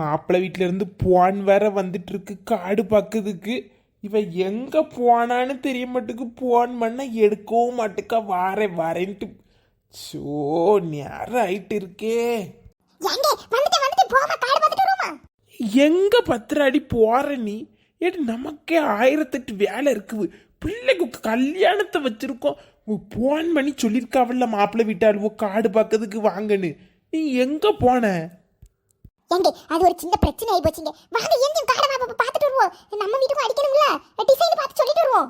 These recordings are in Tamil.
மாப்பிள்ளை வீட்ல இருந்து போன் வேற வந்துட்டு இருக்கு காடு பார்க்கறதுக்கு இவ எங்க போனான்னு தெரிய மாட்டுக்கு போன் பண்ண எடுக்கவும் மாட்டுக்கா வாரேன் வரேன்ட்டு. ஸோ நேரம் ஆயிட்டு இருக்கே. எங்க பத்திர அடி போற நீ? ஏடி நமக்கே ஆயிரத்தெட்டு வேலை இருக்குது. பிள்ளைக்கு கல்யாணத்தை வச்சிருக்கோம். போன் பண்ணி சொல்லியிருக்காவல்ல மாப்பிள்ளை வீட்டாளுவோ காடு பார்க்கறதுக்கு வாங்கன்னு. நீ எங்க போன? எங்க அது ஒரு சின்ன பிரச்சனை ஆகி போச்சுங்க. வாங்க எங்க காடை பாப்பா பார்த்துட்டு வருவோம். நம்ம வீட்டுக்கு அடிக்கணும்ல. டிசைன் பார்த்து சொல்லிட்டு வருவோம்.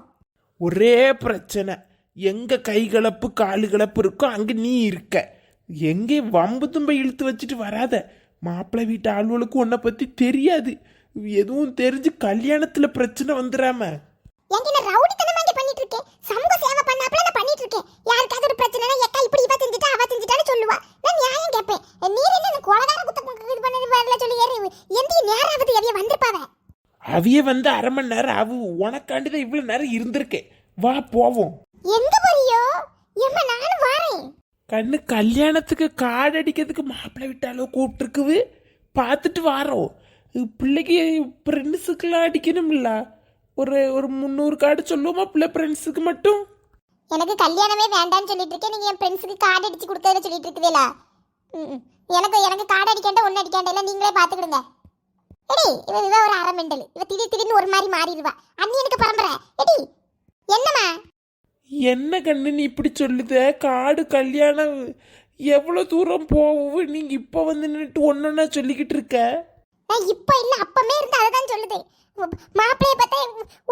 ஒரே பிரச்சனை. எங்க கை கலப்பு காலு கலப்பு இருக்கோ அங்க நீ இருக்க. எங்கே வம்பு தும்ப இழுத்து வச்சுட்டு வராத. மாப்பிள்ளை வீட்டு ஆளுகளுக்கு உன்னை பத்தி தெரியாது. எதுவும் தெரிஞ்சு கல்யாணத்துல பிரச்சனை வந்துடாம சமூக சேவை பண்ணாப்ல நான் பண்ணிட்டு இருக்கேன். யாருக்காவது ஒரு பிரச்சனைனா எக்கா இப்படி இவ செஞ்சுட்டா அவ செஞ்சுட்டான்னு சொல்லுவா நான் நியாயம் கேட்பேன் நீர் என்ன எனக்கு கொலகார குத்த இது பண்ணது வரல சொல்லி ஏறி எந்த நேராவது எவைய வந்திருப்பாவ அவிய வந்து அரை மணி நேரம் அவ உனக்காண்டிதான் இவ்வளவு நேரம் இருந்திருக்கேன். வா போவோம். எங்க போறியோ ஏம்மா நானும் வாரேன். கண்ணு கல்யாணத்துக்கு கார்டு அடிக்கிறதுக்கு மாப்பிள்ளை விட்டாலோ கூப்பிட்டுருக்குது. பார்த்துட்டு வாரோம். பிள்ளைக்கு ஃப்ரெண்ட்ஸுக்கெல்லாம் அடிக்கணும்ல. ஒரு ஒரு முந்நூறு கார்டு சொல்லுவோமா பிள்ளை ஃப்ரெண்ட்ஸுக்கு மட்டும்? எனக்கு கல்யாணமே வேண்டாம்னு சொல்லிட்டு இருக்கேன். நீங்க என் ஃப்ரெண்ட்ஸுக்கு கார்டு அடிச்சு கொடுக்கறத சொல்லிட்டு இருக்குதுல எனக்கு எனக்கு கார்டு அடிக்காண்ட ஒன்று அடிக்காண்ட நீங்களே பார்த்துக்கிடுங்க. எடி இவ இவ ஒரு அரை மெண்டல். இவ திடீர் திடீர்னு ஒரு மாதிரி மாறிடுவா. அண்ணி எனக்கு பரம்பரை எடி என்னம்மா? என்ன கண்ணு நீ இப்படி சொல்லுத? காடு கல்யாணம். எவ்வளோ தூரம் போவோம் நீங்க இப்போ வந்து நின்றுட்டு ஒன்னொன்னா சொல்லிக்கிட்டு இருக்க? நான் இப்ப இல்ல அப்பமே இருந்து அததான் சொல்லுது. மாப்பிளைய பார்த்தா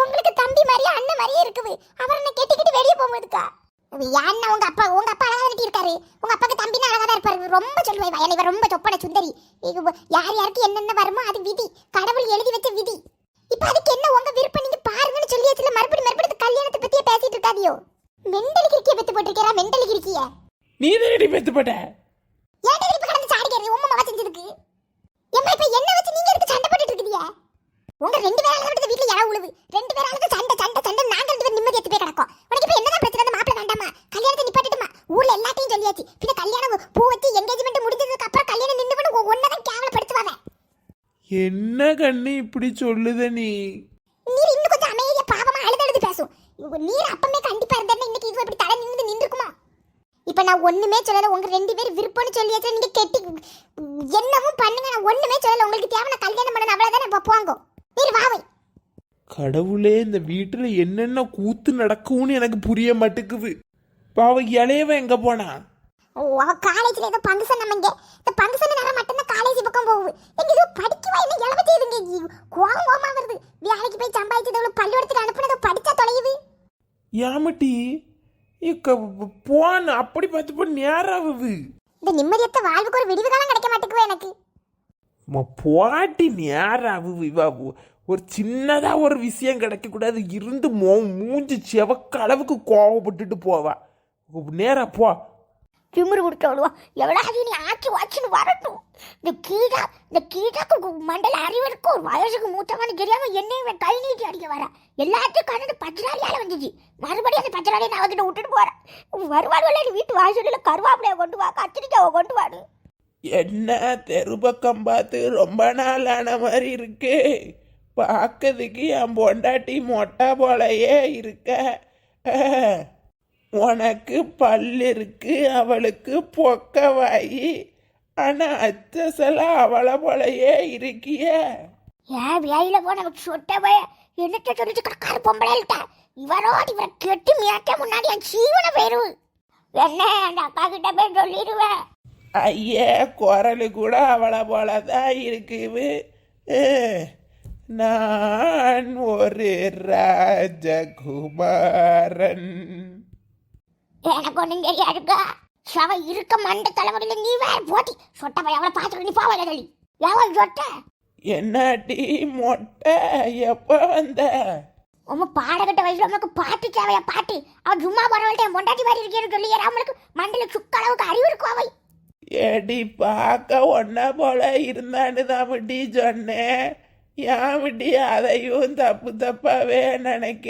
உங்களுக்கு தம்பி மாதிரியே அண்ணன் மாதிரியே இருக்குது. அவர் என்ன கெட்டிக்கிட்டு வெளியே போகும்போதுக்கா? யாருன்னா உங்க அப்பா உங்க அப்பா அழகா கட்டி இருக்காரு உங்க அப்பாக்கு தம்பினா அழகா தான் இருப்பாரு. ரொம்ப சொல்லுவாய் வயல் இவ ரொம்ப சொப்பன சுந்தரி. யார் யாருக்கு என்னென்ன வருமோ அது விதி. கடவுள் எழுதி வச்ச விதி. இப்ப அதுக்கு என்ன உங்க விருப்பம்? நீங்க பாருங்கன்னு சொல்லியாச்சுல மறுபடி மறுபடி கல்யாணத்தை பத்தியே பேசிட்டு இருக்காதியோ? மெண்டல் கிரிக்கிய பெத்து போட்டிருக்கா மெண்டல் கிரிக்கிய நீ தான் பெத்துப்பட்ட ஏன்டா இப்ப கடந்து சாடி கேறி உம்மா மகா செஞ்சதுக்கு. ஏம்மா இப்ப என்ன வச்சு நீங்க எதுக்கு சண்டை போட்டுட்டு இருக்கீங்க உங்க ரெண்டு பேரால விட்டு வீட்ல யாரா உழுவு. ரெண்டு பேரால சண்டை சண்டை சண்டை நாங்க ரெண்டு பேரும் நிம்மதி எடுத்து போய் கிடக்கும். உனக்கு இப்ப என்னதான் பிரச்சனை? அந்த மாப்பிள வேண்டாமா? கல்யாணத்தை நிப்பாட்டிட்டுமா? ஊர்ல எல்லாத்தையும் சொல்லியாச்சு. பின்ன கல்யாணம் பூ வச்சு எங்கேஜ்மெண்ட் முடிஞ்சதுக்கு அப்புறம் கல்யாணம் நின்று பண்ணு ஒன்னதான் கேவலப்படுத்துவாங்க என்ன கண்ணு இப்படி சொல்லுத நீ? நீர் இன்னும் கொஞ்சம் அமைதியா பாவமா அழுது அழுது பேசும். நீர் அப்பமே கண்டிப்பா இருந்தா இன்னைக்கு இது இப்படி தலை நின்று நின்றுக்குமா இப்ப நான் ஒண்ணுமே சொல்லல. உங்க ரெண்டு பேரும் விருப்பம்னு சொல்லியாச்சு நீங்க கெட்டி என்னவும் பண்ணுங்க. நான் ஒண்ணுமே சொல்லல. உங்களுக்கு தேவை நான் கல்யாணம் பண்ணணும். அவ்வளவுதானே? போங்க. நீர் வாவை கடவுளே இந்த வீட்டுல என்னென்ன கூத்து நடக்கும்னு எனக்கு புரிய மாட்டேங்குது. பாவ இளையவன் எங்க போனா? ஓ அவ காலேஜ்ல ஏதோ ஃபங்க்ஷன் நம்ம இங்க இந்த ஃபங்க்ஷன் நேரம் மட்டும்தான் காலேஜ் பக்கம் போகுது. எங்க ஏதோ படிக்கவா என்ன இளவ செய்யுதுங்க கோவம் கோவமா வருது. வேலைக்கு போய் சம்பாதிச்சது அவ்வளவு பள்ளிக்கூடத்துக்கு அனுப்புனது படிச்சா தொலையுது. ஏமட்டி போன அப்படி பார்த்து போ நேராகுது. இந்த நிம்மதியத்த வாழ்வுக்கு ஒரு விடிவு காலம் கிடைக்க மாட்டேங்குது எனக்கு. போட்டி நேராகுது விவாபு ஒரு சின்னதாக ஒரு விஷயம் கிடைக்கக்கூடாது இருந்து மோ மூஞ்சி செவக்க அளவுக்கு கோவப்பட்டுட்டு போவா. நேரா போ. திமிரு கொடுத்தவளுவா எவ்வளவு நீ ஆச்சு வாச்சுன்னு வரட்டும். இந்த கீழா இந்த கீழாக்கு மண்டல அறிவருக்கும் ஒரு வயசுக்கு மூத்தவனு தெரியாம என்னையும் கை நீட்டி அடிக்க வர. எல்லாத்தையும் கலந்து பச்சராளியால வந்துச்சு. மறுபடியும் அந்த பச்சராளியை நான் வந்துட்டு விட்டுட்டு போறேன் வருவாடு வீட்டு வாசலில் கருவாப்பிலையை கொண்டு வா கத்திரிக்காவை கொண்டு வாடு என்ன தெரு பக்கம் பார்த்து ரொம்ப நாள் ஆன மாதிரி இருக்கு. பார்க்கறதுக்கு என் பொண்டாட்டி மொட்டை போலயே இருக்க. உனக்கு பல் இருக்கு அவளுக்கு பொக்கவாயி ஆனால் ஆனா அவளை போலயே இருக்கியே. ஏன் வேலையில போன சொட்ட போய. என்னத்த சொல்லிட்டு கக்காரு பொம்பளைகிட்ட இவரோடு இவரை கெட்டி மியாட்ட முன்னாடி என் சீவன போயிருவு என்ன அந்த அக்கா கிட்ட போய் சொல்லிடுவேன். ஐயே குரலு கூட அவளை போல தான் இருக்குது நான் ஒரு ராஜகுமாரன். எனக்கு ஒண்ணும் தெரியாதுக்கா. சவ இருக்க மண்ட தலைமுறையில நீ வேற போட்டி. சொட்ட போய் அவளை பார்த்துட்டு நீ போவல சொல்லி எவள் சொட்ட? என்னடி மொட்டை? எப்போ வந்த? உம்ம பாடகட்ட வயசுல உனக்கு பாட்டு தேவையா பாட்டு? அவன் சும்மா போறவள்ட்ட என் பொண்டாட்டி மாதிரி இருக்கேன்னு சொல்லி அவளுக்கு மண்டல சுக்க அளவுக்கு அறிவு இருக்கும் அவை? ஏடி பார்க்க ஒன்ன போல இருந்தான்னு தான் முடி சொன்னேன். ஏன் முடி அதையும் தப்பு தப்பாவே நினைக்க?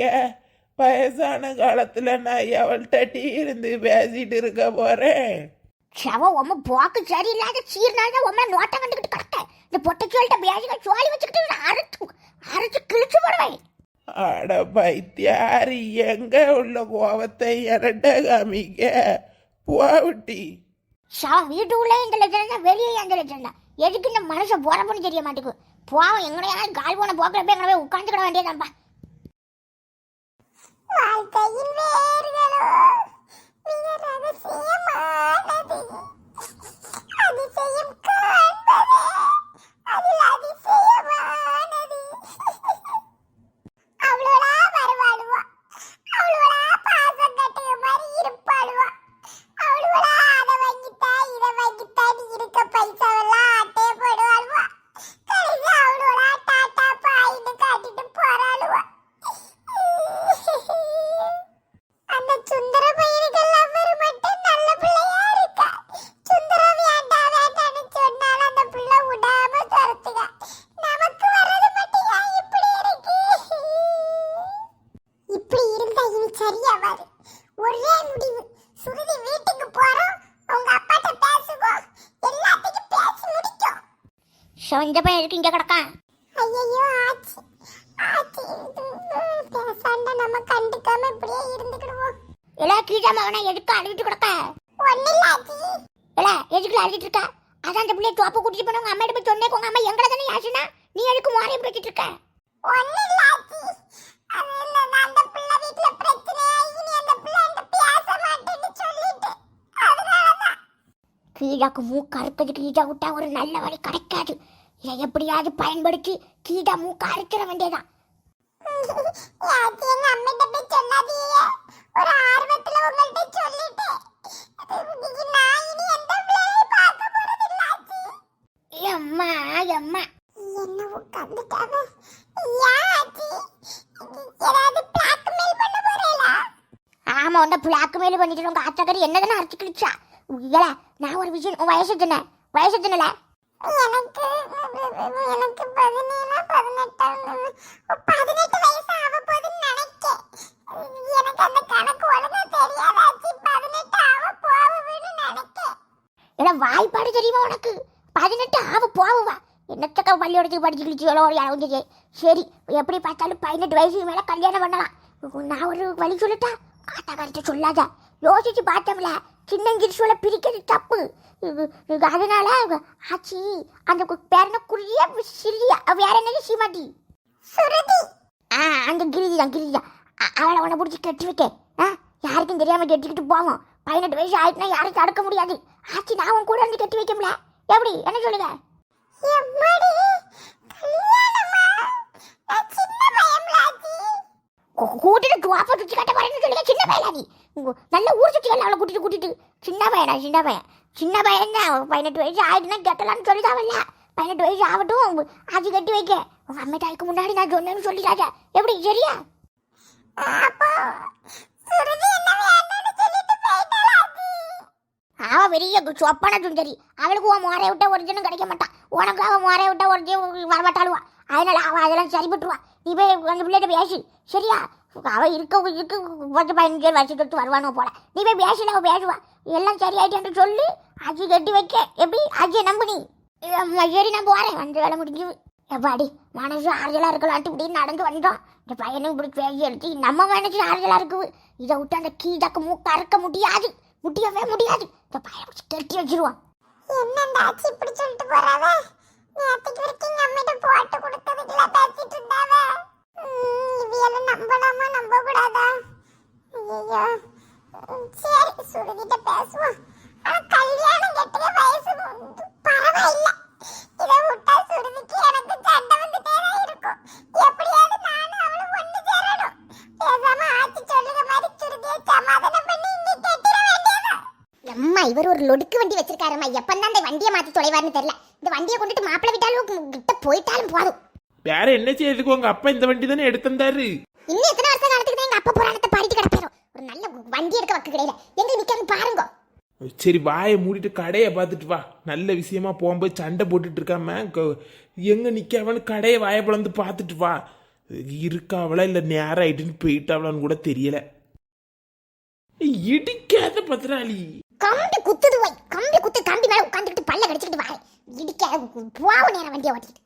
வயசான காலத்துல நான் எவள்கிட்ட டீ இருந்து பேசிட்டு இருக்க போறேன்? சவ உம்ம போக்கு சரியில்லாத சீர்னால உம்ம நோட்டம் கண்டுக்கிட்டு கிடக்க. இந்த பொட்டச்சோல்கிட்ட பேசிக்க சோழி வச்சுக்கிட்டு அரைச்சு அரைச்சு கிழிச்சு போடுவேன். அட பைத்தியாரி எங்க உள்ள கோவத்தை என்கிட்ட காமிக்க? போவிட்டி சா வீட்டுக்குள்ளே இந்த லட்சம் வெளியே அந்த லட்சம் எதுக்கு இந்த மனசை போகிறப்போன்னு தெரிய மாட்டேங்குது. போவோம் எங்கடையா கால் போன போக்கிற போய் உட்காந்துக்கிட வேண்டியதான்ப்பா வாழ்க்கையின் வேர்களோ மிக ரகசியமானது அதிசயம் காண்பதே அதில் அதிசயமானது அவ்வளோடா வருவாளுவா அவ்வளோடா பாசம் கட்டுற மாதிரி இருப்பாளுவா அவ்வளோடா அதை வாங்கித்தா இதை வாங்கித்தான்னு இருக்க பைசாவெல்லாம் ஆட்டே போடுவாளுவா கடைசி அவ்வளோடா டாட்டா பாயின்னு காட்டிட்டு போறாளுவா அந்த சுந்தர பையனுக்கு லவ்வர் மட்டும் நல்ல பிள்ளையா இருக்கா சுந்தரம் வேண்டாம் வேண்டாம்னு சொன்னாலும் அந்த பிள்ளை விடாம துரத்துக நமக்கு வர்றது மட்டும் ஏன் இப்படி இருக்கு இப்படி இருந்தா இனி சரியாவாது ஒரே முடிவு சுருதி வீட்டுக்கு போறோம் உங்க அப்பாட்ட பேசுவோம் எல்லாத்தையும் பேசி முடிக்கும் சொந்த பையன் இருக்கு இங்க கிடக்கான் ஐயோ ஆச்சி. ஆச்சி பேசாண்ட நம்ம கண்டுக்காம இப்படியே இருந்துக்கிடுவோம். இல்ல கீழே மகனை எதுக்கு அழுதுட்டு கிடக்க. ஒண்ணு இல்ல ஆச்சி. இல்ல எதுக்குல அழுதுட்டு இருக்க? அதான் அந்த பிள்ளைய தோப்பு கூட்டிட்டு போன உங்க அம்மா போய் சொன்னே உங்க அம்மா எங்களை தானே யாச்சுனா நீ எதுக்கு மோரையும் பிடிச்சிட்டு இருக்க? ஒண்ணு இல்ல ஆச்சி. அது இல்ல நான் அந்த பிள்ளை வீட்ல பிரச்சனையா இனி அந்த பிள்ளை என்கிட்ட பேச மாட்டேன்னு சொல்லிட்டு. அதனாலதான். கீழாக்கு மூக்கு விட்டா ஒரு நல்ல வழி கிடைக்காது. இதை எப்படியாவது பயன்படுத்தி கீழா மூக்கு அறுக்கிற வேண்டியதான் அம்மா அம்மா என்ன போறேலா ஆமா உன்ன பிளாக்மெயில் பண்ணிட்டு உங்க ஆத்தாக்கறி என்னதானே அரைச்சு கிழிச்சா? நான் ஒரு விஷயம் வயசு என்ன வயசு என்னல எனக்கு எனக்கு பதினேழு பதினெட்டாம் பதினெட்டு வயசு ஆக போகுதுன்னு நினைக்கேன். எனக்கு அந்த கணக்கு ஒழுங்கா தெரியாதாச்சு பதினெட்டு ஆக போகுதுன்னு நினைக்கேன். ஏன்னா வாய்ப்பாடு தெரியுமா உனக்கு? பதினெட்டு ஆக போவா என்னத்தக்க பள்ளியோடத்துக்கு படிச்சு கிழிச்சியோளோ யாரும் சரி எப்படி பார்த்தாலும் பதினெட்டு வயசுக்கு மேலே கல்யாணம் பண்ணலாம். நான் ஒரு வழி சொல்லட்டா? ஆட்டாக்காரத்தை சொல்லாத. யோசிச்சு பார்த்தோம்ல. சின்னஞ்சிரிசோல பிரிக்கிறது தப்பு. அதனால ஆச்சி அந்த கு- பேர் என்ன வேற என்னது சீமாட்டி? சுருதி. ஆ அந்த கிரிதி தான் கிரிதி தான் அவளை உன்னை பிடிச்சி கட்டி வைக்க. ஆ யாருக்கும் தெரியாம கட்டிக்கிட்டு போவோம். பதினெட்டு வயசு ஆயிட்டுனா யாரும் தடுக்க முடியாது. ஆச்சி நான் உன் கூட இருந்து கட்டி வைக்கல எப்படி? என்ன சொல்லுங்க கூட்டிட்டு துவாப்ப சுற்றி கட்ட போறேன்னு சொல்லுங்க சின்ன பையனா நல்ல ஊர் சுத்தி அவளை கூட்டிட்டு கூட்டிட்டு. சின்ன பையனா சின்ன பையன். சின்ன பையன் தான் பதினெட்டு வயசு ஆயிடுனா கட்டலாம்னு சொல்லிட்டாவல்ல பதினெட்டு வயசு ஆகட்டும் உங்க ஆச்சி கட்டி வைக்க. உங்கள் அம்மா தாய்க்கு முன்னாடி நான் சொன்னேன்னு சொல்லிட்டாங்க. எப்படி சரியா? அவ பெரிய சொப்பன சுந்தரி. அவளுக்கு உன் மோரை விட்டா ஒரிஜினும் கிடைக்க மாட்டான் உனக்கு அவன் மோரை விட்டா ஒரிஜின் வரமாட்டாளுவான் அதனால அவன் அதெல்லாம் சரிபட்டுருவான் நீ போய் அந்த பிள்ளைகிட்ட பேசி. சரியா? அவள் இருக்க இருக்க பத்து பதினஞ்சு வருஷம் தொட்டு வருவானோ போல. நீ போய் பேசினா அவ பேசுவா. எல்லாம் சரியாயிட்டு சொல்லி அஜி கட்டி வைக்க. எப்படி? அஜியை நம்பு நீ. சரி நான் போகிறேன் வந்து வேலை முடிஞ்சு எப்பாடி? மனசு ஆறுதலாக இருக்கலான்ட்டு இப்படி நடந்து வந்தோம். இந்த பையனும் இப்படி பேசி எடுத்து நம்ம மனசு ஆறுதலாக இருக்குது. இதை விட்டு அந்த கீழக்கு மூக்க அறுக்க முடியாது. முடியவே முடியாது. இந்த பையனை கட்டி வச்சிருவான். என்னண்டா ஆச்சு இப்படி சொல்லிட்டு போறாவே? நேத்துக்கு வரைக்கும் எங்க அம்மிட்ட போட்டு கொடுத்ததுக்குல பேசிட்டு இருந்தாவே? இவையெல்லாம் நம்பலாமா? நம்ப கூடாதா ஐயோ சரி சுருதிட்ட பேசுவோம். ஆனா கல்யாணம் கட்டிய வயசு பரவாயில்ல. இதை விட்டா சுருதிக்கு எனக்கு சண்டை வந்துட்டே தான் இருக்கும். எப்படியாவது நானும் அவளும் ஒண்ணு சேரணும். பேசாம ஆச்சு சொல்லுற மாதிரி சுருதியை சமாதானம் பண்ணி இங்க கட்டிட வேண்டியதான் எம்மா இவர் ஒரு லொடுக்கு வண்டி வச்சிருக்காருமா எப்பந்தான் இந்த வண்டியை மாத்தி தொலைவார்னு தெரியல. இந்த வண்டியை கொண்டுட்டு மாப்பிள்ளை விட்டாலும் கிட்ட போயிட்டாலும் போதும். வேற என்ன செய்யறதுக்கு உங்க அப்பா இந்த வண்டி தானே எடுத்திருந்தாரு? இன்னும் எத்தனை வருஷம் காலத்துக்கு தான் எங்க அப்பா புராணத்தை பாடிட்டு கிடப்பாரோ? ஒரு நல்ல வண்டி எடுக்க வக்கு கிடையாது எங்க நிக்காங்க பாருங்க. சரி வாயை மூடிட்டு கடையை பார்த்துட்டு வா. நல்ல விஷயமா போகும்போது சண்டை போட்டுட்டு இருக்காம எங்க நிக்காமனு கடையை வாயை பிளந்து பார்த்துட்டு வா. இருக்காவளா இல்லை நேரம் ஆயிட்டுன்னு போயிட்டாவளான்னு கூட தெரியல. இடிக்காத பத்திராளி. கம்பி குத்துது வை கம்பி குத்து கம்பி மேல உட்காந்துக்கிட்டு பல்ல கடிச்சிட்டு வாய். இடிக்க போவ நேரம் வண்டியை ஓட்டிட்டு